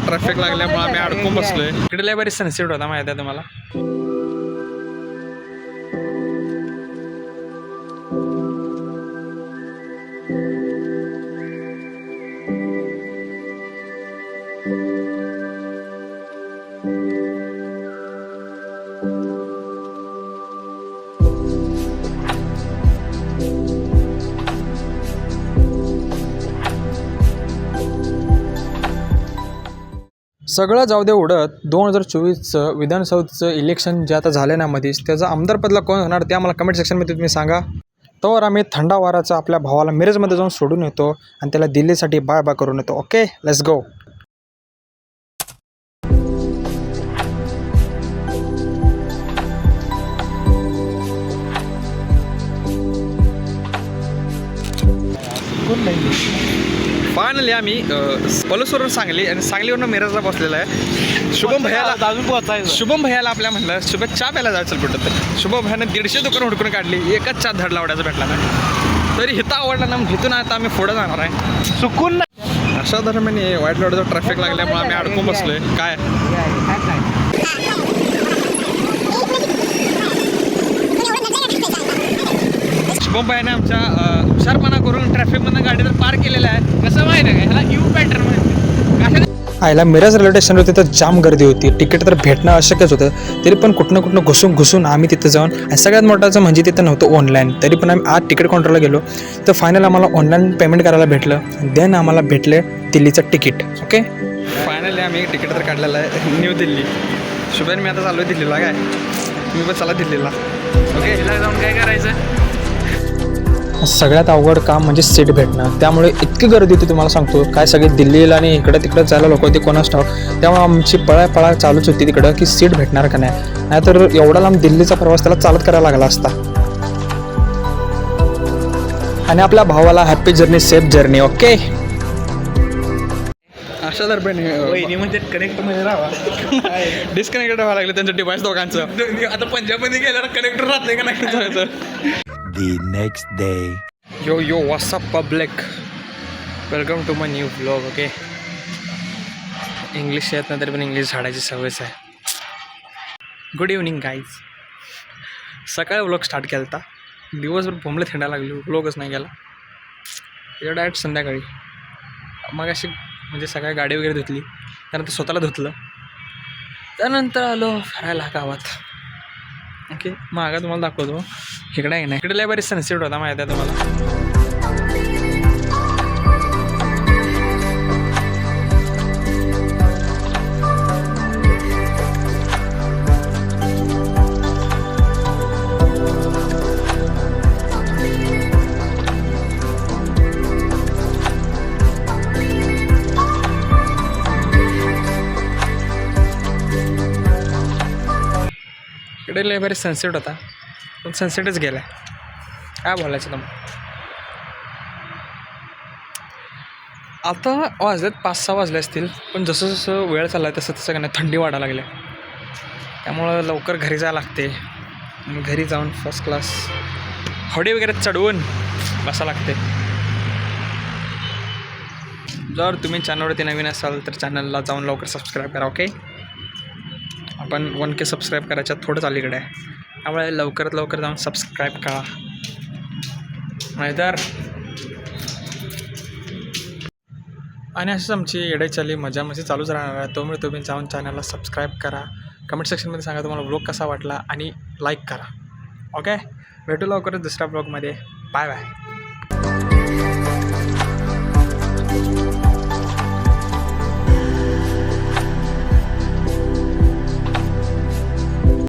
Traffic लागल्यामुळे आम्ही अडकून बसलोय. इकडे लय बरी सनसेट होता माहिती आहे तुम्हाला. सगळं जाऊ दे उडत. दोन हजार चोवीसचं विधानसभेचं इलेक्शन जे आता झालं ना मध्येच त्याचा आमदारपदला कोण होणार ते आम्हाला कमेंट सेक्शनमध्ये तुम्ही सांगा. तोवर आम्ही थंडा वाराचा आपल्या भावाला मिरजमध्ये जाऊन सोडून येतो आणि त्याला दिल्लीसाठी बाय बाय करून येतो. ओके लेट्स गो फायनली आम्ही पलसवरून सांगली आणि सांगलीवरून मिरजला बसलेला आहे. शुभम भैयाला अजून पोहोचायचं. शुभम भैयाला आपल्या म्हणलं शुभ चहा प्यायला जायचं कुठं तर. शुभम भैयानं दीडशे दुकान हुडकून काढली एकच चहा धड लावण्याचा भेटला नाही. तरी हिथं आवडला ना मग हिथून आता आम्ही पुढं जाणार आहे. चुकून अशा दरम्यान वाईट रोडचा ट्रॅफिक लागल्यामुळे आम्ही अडकून बसलोय. काय? शुभम भाईने आमच्या हुशारपणा करून ट्रॅफिकमधनं गाडी तर पार केलेला आहे. कसं माहिती आहे ह्याला यू पॅटर्न म्हणते आयला मिरज रेल्वे स्टेशनवर तिथं जाम गर्दी होती. तिकीट तर भेटणं अशक्यच होतं. तरी पण कुठनं कुठनं घुसून घुसून आम्ही तिथं जाऊन आणि सगळ्यात मोठाचं म्हणजे तिथं नव्हतं ऑनलाईन तरी पण आम्ही आज तिकीट काउंटरला गेलो. तर फायनल आम्हाला ऑनलाईन पेमेंट करायला भेटलं. देन आम्हाला भेटले दिल्लीचं तिकीट ओके फायनली आम्ही तिकीट तर काढलेलं आहे. न्यू दिल्ली. शुभेन मी आता चालू आहे दिल्लीला. काय? तुम्ही पण चला दिल्लीला. ओके जाऊन काय करायचं? सगळ्यात अवघड काम म्हणजे सीट भेटणं. त्यामुळे इतकी गर्दी होती तुम्हाला सांगतो. काय सगळे दिल्लीला आणि इकडं तिकडं जायला लोक होते कोणाच ठाव त्यामुळे आमची पळा पळा चालूच होती तिकडं की सीट भेटणार का नाही. नाहीतर एवढा लांब दिल्लीचा प्रवास त्याला चालत करायला लागला असता. आणि आपल्या भावाला happy journey safe journey okay अशा दरम्यान म्हणजे कनेक्टमध्ये राहा. डिस्कनेक्टेड व्हायला लागले त्यांचं डिव्हाइस दोघांचं. आता पंजाबमध्ये गेल्यावर कनेक्टर राहते का नाही? the next day. Yo yo up, public welcome to my new blog okay English येत नाही तरी पण इंग्लिश झाडायची सवयच आहे. गुड इव्हनिंग गाईज सकाळी व्लॉग स्टार्ट केला होता दिवसभर बोंबले थंडा लागली व्लॉगच नाही गेला त्याच्या डायरेक्ट संध्याकाळी. मग अशी म्हणजे सकाळी गाडी वगैरे धुतली त्यानंतर स्वतःला धुतलं. त्यानंतर आलो फिरायला गावात. ओके मागा तुम्हाला दाखवतो. इकडे आहे ना इकडे लय बरी सनसेट होता माहिती आहे तुम्हाला इकडे लय बरे सनसेट होता पण सनसेटच गेला काय बोलायचं तुम्हाला आता वाजलेत पाच सहा वाजले असतील पण जसं जसं वेळ चालला आहे तसं तसं काय नाही थंडी वाढायला लागल्या त्यामुळं लवकर घरी जायला लागते. घरी जाऊन फर्स्ट क्लास हॉडी वगैरे चढवून बसा लागते. जर तुम्ही चॅनलवरती नवीन असाल तर चॅनलला जाऊन लवकर सबस्क्राईब करा ओके आपण वन के सबस्क्राईब करायच्या थोडंच अलीकडे आहे. त्यामुळे लवकरात लवकर जाऊन सबस्क्राईब करा. नाहीतर आणि अशीच आमची येडायचाली मजा मस्ती चालूच राहणार आहे. त्यामुळे तुम्ही जाऊन चॅनलला सबस्क्राईब करा. कमेंट सेक्शनमध्ये सांगा तुम्हाला ब्लॉग कसा वाटला आणि लाईक करा. ओके भेटू लवकरच दुसऱ्या ब्लॉगमध्ये बाय बाय